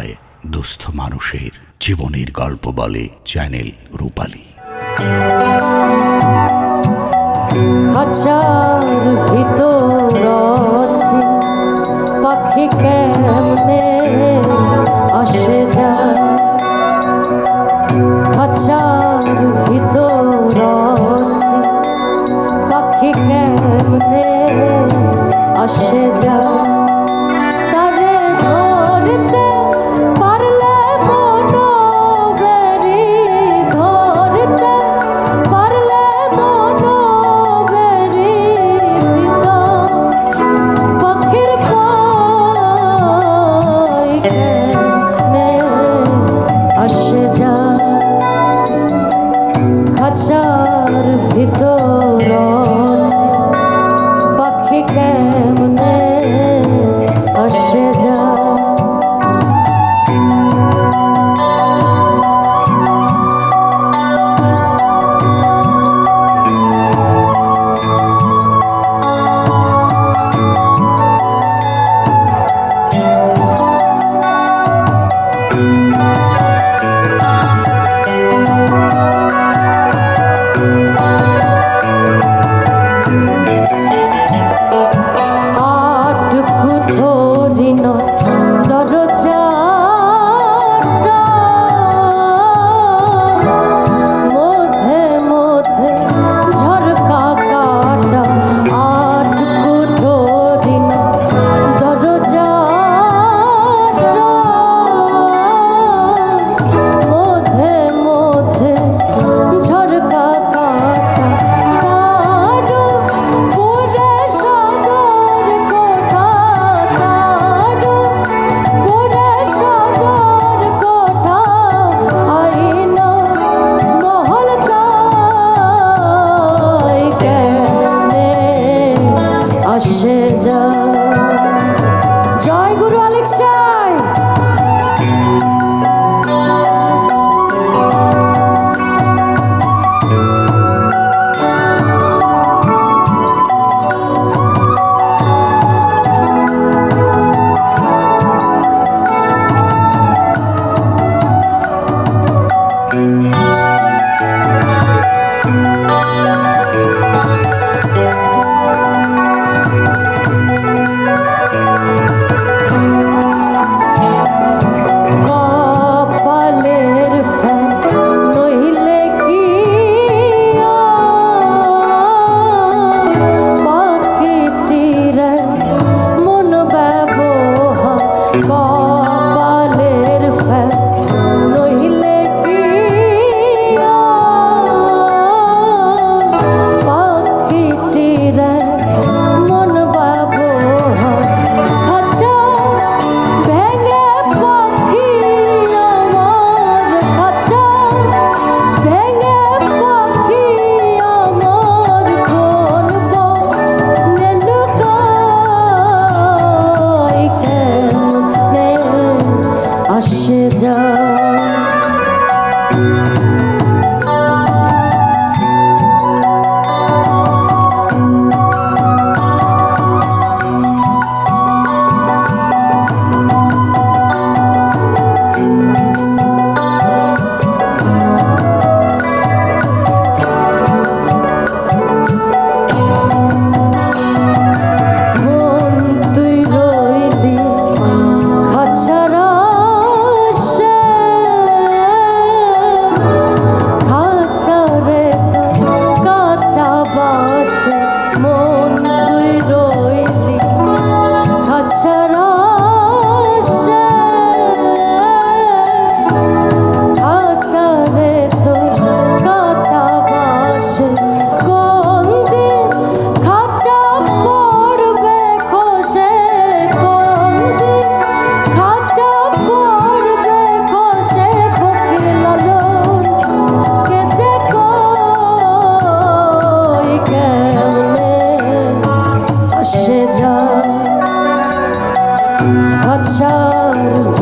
অসহায় দুস্থ মানুষের জীবনের গল্প বলে চ্যানেল রূপালী। পাখি কেমনে আসে যায়? খাঁচার ভিতর আছে, পাখি কেমনে আসে যা Música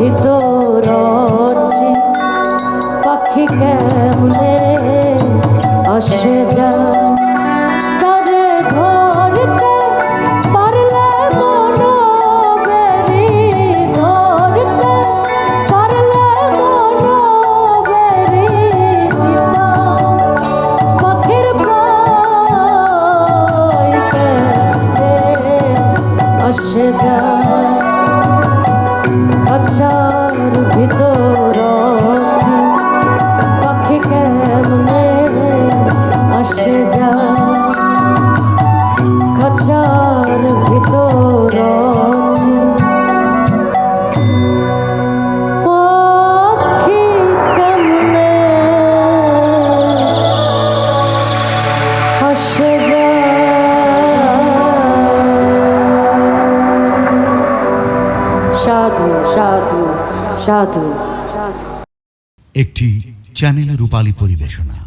ভিতর আছে। পাখি কেমনে আসে যায়? সাধু সাধু সাধু। একটি চ্যানেল রূপালী পরিবেশনা।